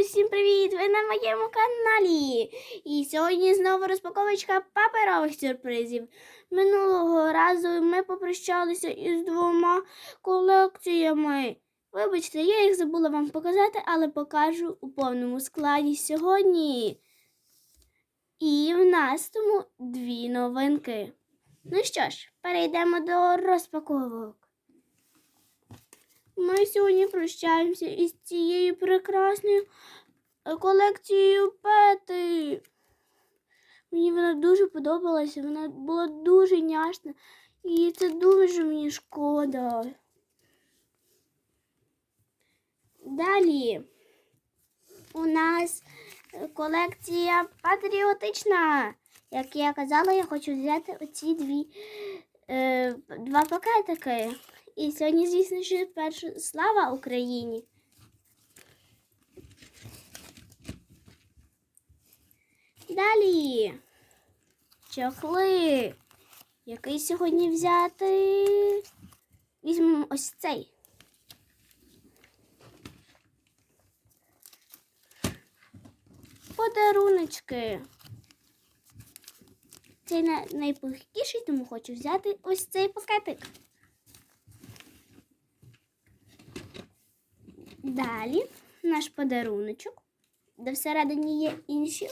Всім привіт! Ви на моєму каналі. І сьогодні знову розпаковочка паперових сюрпризів. Минулого разу ми попрощалися із двома колекціями. Вибачте, я їх забула вам показати, але покажу у повному складі сьогодні. І в нас тому дві новинки. Ну що ж, перейдемо до розпаковок. Ми сьогодні прощаємося із цією прекрасною е, колекцією пети. Мені вона дуже подобалася, вона була дуже няшна. І це дуже мені шкода. Далі у нас е, колекція патріотична. Як я казала, я хочу взяти оці дві, е, два пакетики. І сьогодні, звісно, що перше слава Україні. Далі. Чохли. Який сьогодні взяти? Візьмемо ось цей. Подаруночки. На- найпухкіший, тому хочу взяти ось цей пакетик. Далі наш подаруночок, де всередині є інші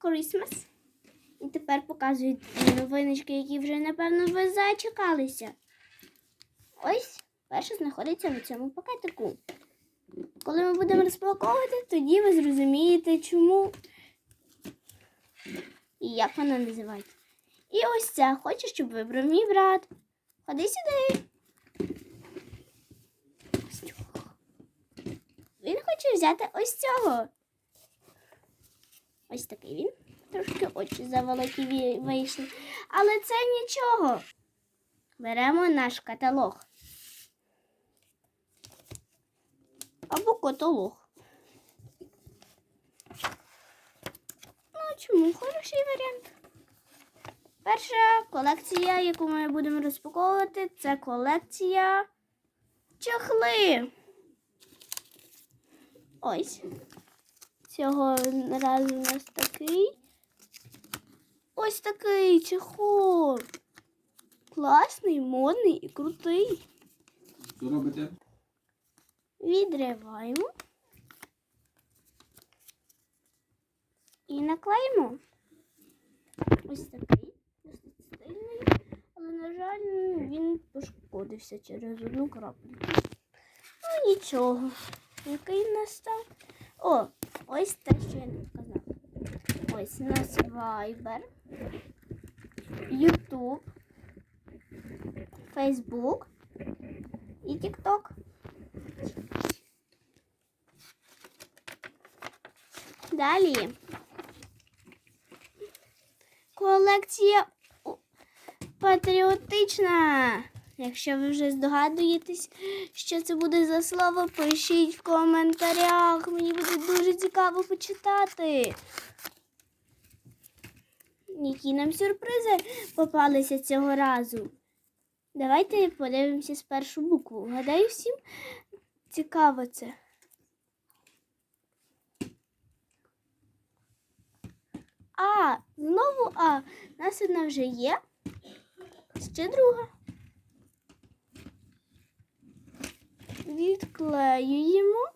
Christmas. І тепер показують новиночки, які вже, напевно, ви зачекалися. Ось перше знаходиться в цьому пакетику. Коли ми будемо розпаковувати, тоді ви зрозумієте, чому і як вона називається. І ось ця хочу, щоб вибрав мій брат. Ходи сюди. Ось цього. Він хоче взяти ось цього. Ось такий він. Трошки очі завеликі вийшли. Але це нічого. Беремо наш каталог. Або каталог. Ну, чому хороший варіант? Перша колекція, яку ми будемо розпаковувати, це колекція чохли. Ось. Цього разу у нас такий. Ось такий чехол. Класний, модний і крутий. Що робите? Відриваємо. І наклеїмо. Ось такий. Досить стильний. Але, на жаль, він пошкодився через одну краплю. Ну нічого. Який в нас там? О, ось те, що я не показала. Ось у нас Viber, YouTube, Facebook і TikTok. Далі. Колекція у- патріотична. Якщо ви вже здогадуєтесь, що це буде за слово, пишіть в коментарях. Мені буде дуже цікаво почитати. Які нам сюрпризи попалися цього разу. Давайте подивимося спершу букву. Гадаю, всім цікаво це. А, знову А. У нас одна вже є. Ще друга. Відклеюємо.